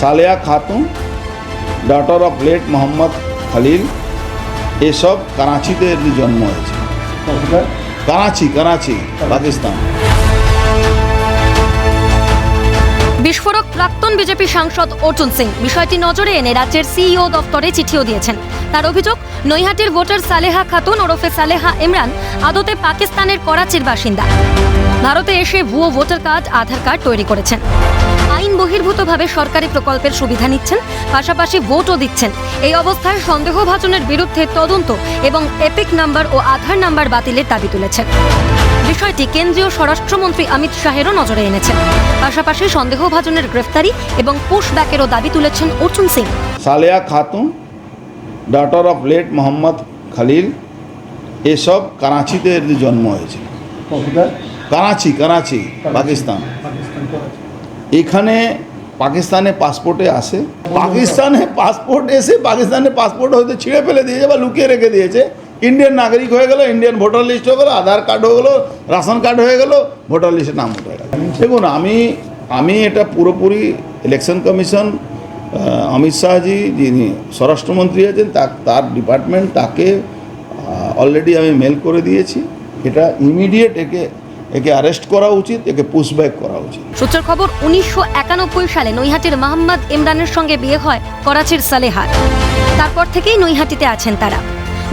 Saleya Khatun daughter of late Mohammad Khalil এসব করাচিতে জন্ম হয়েছে। করাচি করাচি। পাকিস্তান। বিস্ফোরক প্রাক্তন বিজেপি সাংসদ অর্জুন সিং। বিষয়টি নজরে এনে রাজ্যের সিইও দফতরে চিঠিও দিয়েছেন। তার অভিযোগ, নৈহাটির ভোটার সালেহা খাতুন ওরফে সালেহা ইমরান আদতে পাকিস্তানের করাচির বাসিন্দা। ভারতে এসে ভুয়ো ভোটার কার্ড, আধার কার্ড তৈরি করেছেন। আইন বহির্ভূতভাবে সরকারি প্রকল্পের সুবিধা নিচ্ছেন, পাশাপাশি ভোটও দিচ্ছেন। এই অবস্থায় সন্দেহভাজনের বিরুদ্ধে তদন্ত এবং এপিক নাম্বার ও আধার নাম্বার বাতিলের দাবি তুলেছেন। বিষয়টি কেন্দ্রীয় স্বরাষ্ট্রমন্ত্রী অমিত শাহেরও নজরে এনেছেন পাশাপাশি সন্দেহভাজনের গ্রেফতারি এবং পুশব্যাকেরও দাবি তুলেছেন Arjun Singh. Saleya Khatun daughter of late Mohammad Khalil এসব করাচিতে জন্ম হয়েছে করাচি করাচি পাকিস্তান। এখানে পাকিস্তানে পাসপোর্টে আসে। পাকিস্তানে পাসপোর্ট এসে পাকিস্তানের পাসপোর্ট হয়তো ছিঁড়ে ফেলে দিয়েছে বা লুকিয়ে রেখে দিয়েছে। ইন্ডিয়ান নাগরিক হয়ে গেল ইন্ডিয়ান ভোটার লিস্ট হয়ে গেলো আধার কার্ড হয়ে গেলো রেশন কার্ড হয়ে গেলো ভোটার লিস্টে নাম উঠে গেল। দেখুন, আমি আমি এটা পুরোপুরি ইলেকশন কমিশন অমিত শাহজি যিনি স্বরাষ্ট্রমন্ত্রী আছেন তার ডিপার্টমেন্ট তাকে অলরেডি আমি মেল করে দিয়েছি। এটা ইমিডিয়েট একে একে অ্যারেস্ট করা উচিত, একে পুশব্যাক করা উচিত। সূত্রের খবর, উনিশশো একানব্বই সালে নৈহাটির মোহাম্মদ ইমরানের সঙ্গে বিয়ে হয় করাচির সালেহার। তারপর থেকেই নৈহাটিতে আছেন তারা।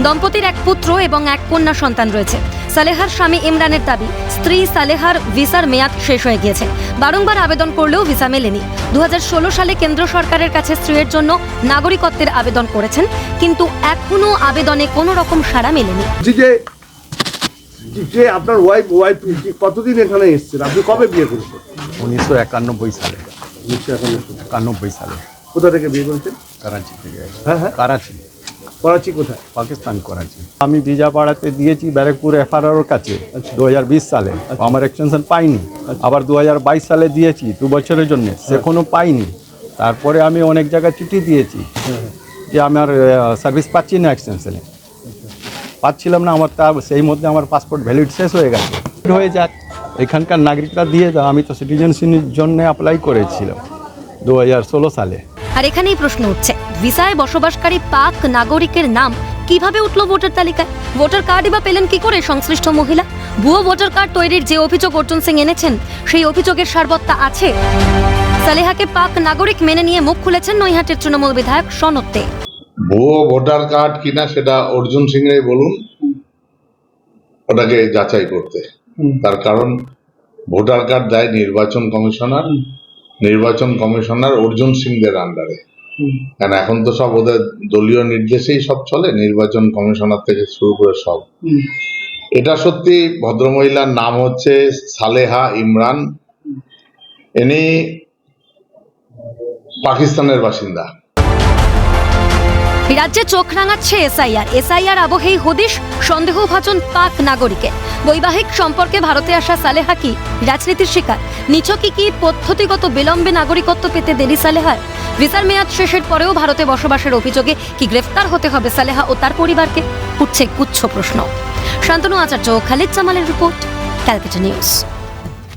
দম্পতির এক পুত্র এবং এক কন্যা সন্তান রয়েছে। সালেহার স্বামী ইমরানের দাবি স্ত্রী সালেহার ভিসার মেয়াদ শেষ হয়ে গিয়েছে। বারংবার আবেদন করলেও ভিসা মেলেনি। দু সালে কেন্দ্র সরকারের কাছে স্ত্রীর জন্য নাগরিকত্বের আবেদন করেছেন কিন্তু এখনও আবেদনে কোনো রকম সাড়া মেলেনি। যে আপনার ওয়াইফ ওয়াইফ কতদিন এখানে এসেছেন? আপনি কবে বিয়ে করেছেন? উনিশশো একানব্বই সালে। এখন একানব্বই সালে। কোথা থেকে বিয়ে করেছেন? করাচি থেকে। হ্যাঁ হ্যাঁ। করাচি। করাচি কোথায়? পাকিস্তান করাচি আমি বিজাপাড়াতে দিয়েছি ব্যারেকপুর এফআরআর কাছে দু হাজার বিশ সালে। আমার এক্সটেনশন পাইনি। আবার দু হাজার বাইশ সালে দিয়েছি দু বছরের জন্য। সেখনও পাইনি। তারপরে আমি অনেক জায়গায় চিঠি দিয়েছি যে আমার সার্ভিস পাচ্ছি না এক্সটেনশনে পাচ্ছিলাম না আমার তা সেই মধ্যে আমার পাসপোর্ট ভ্যালিড শেষ হয়ে গেছে। হয়ে যাক। এখানকার নাগরিকরা দিয়ে দাও আমি তো সিটিজেনশিপের জন্য অ্যাপ্লাই করেছিলাম দু হাজার ষোলো সালে। আর এখানেই প্রশ্ন উঠছে ভিসায় বসবাসকারী পাক নাগরিকের নাম কীভাবে উঠল ভোটার তালিকায়? ভোটার কার্ডই বা পেলেন কি করে সংশ্লিষ্ট মহিলা? ভুয়ো ভোটার কার্ড তৈরির যে অভিযোগ অর্জুন সিং এনেছেন সেই অভিযোগের সারবত্তা আছে? সালেহাকে পাক নাগরিক মেনে নিয়ে মুখ খুলেছেন নৈহাটের তৃণমূল বিধায়ক সনত্তে ভুয়ো ভোটার কার্ড কিনা সেটা অর্জুন সিং এর বলুন ওটাকে যাচাই করতে। তার কারণ ভোটার কার্ড দেয় নির্বাচন কমিশনার নির্বাচন কমিশনার অর্জুন সিংদের আন্ডারে কারণ এখন তো সব ওদের দলীয় নির্দেশেই সব চলে নির্বাচন কমিশনার থেকে শুরু করে সব। এটা সত্যি ভদ্রমহিলার নাম হচ্ছে সালেহা ইমরান। ইনি পাকিস্তানের বাসিন্দা। রাজ্যে চোখ রাঙাচ্ছে এসআইআর। এসআইআর আবহেই হদিশ, সন্দেহভাজন পাক নাগরিকের। বৈবাহিক সম্পর্কে ভারতে আসা সালেহা কি রাজনীতির শিকার? নিছকই কি পদ্ধতিগত বিলম্বে নাগরিকত্ব পেতে দেরি সালেহার? ভিসার মেয়াদ শেষের পরেও ভারতে বসবাসের অভিযোগে কি গ্রেফতার হতে হবে সালেহা ও তার পরিবারকে? উঠছে গুচ্ছ প্রশ্ন। শান্তনু আচার্য, খালিদ জামালের রিপোর্ট, ক্যালকাটা নিউজ।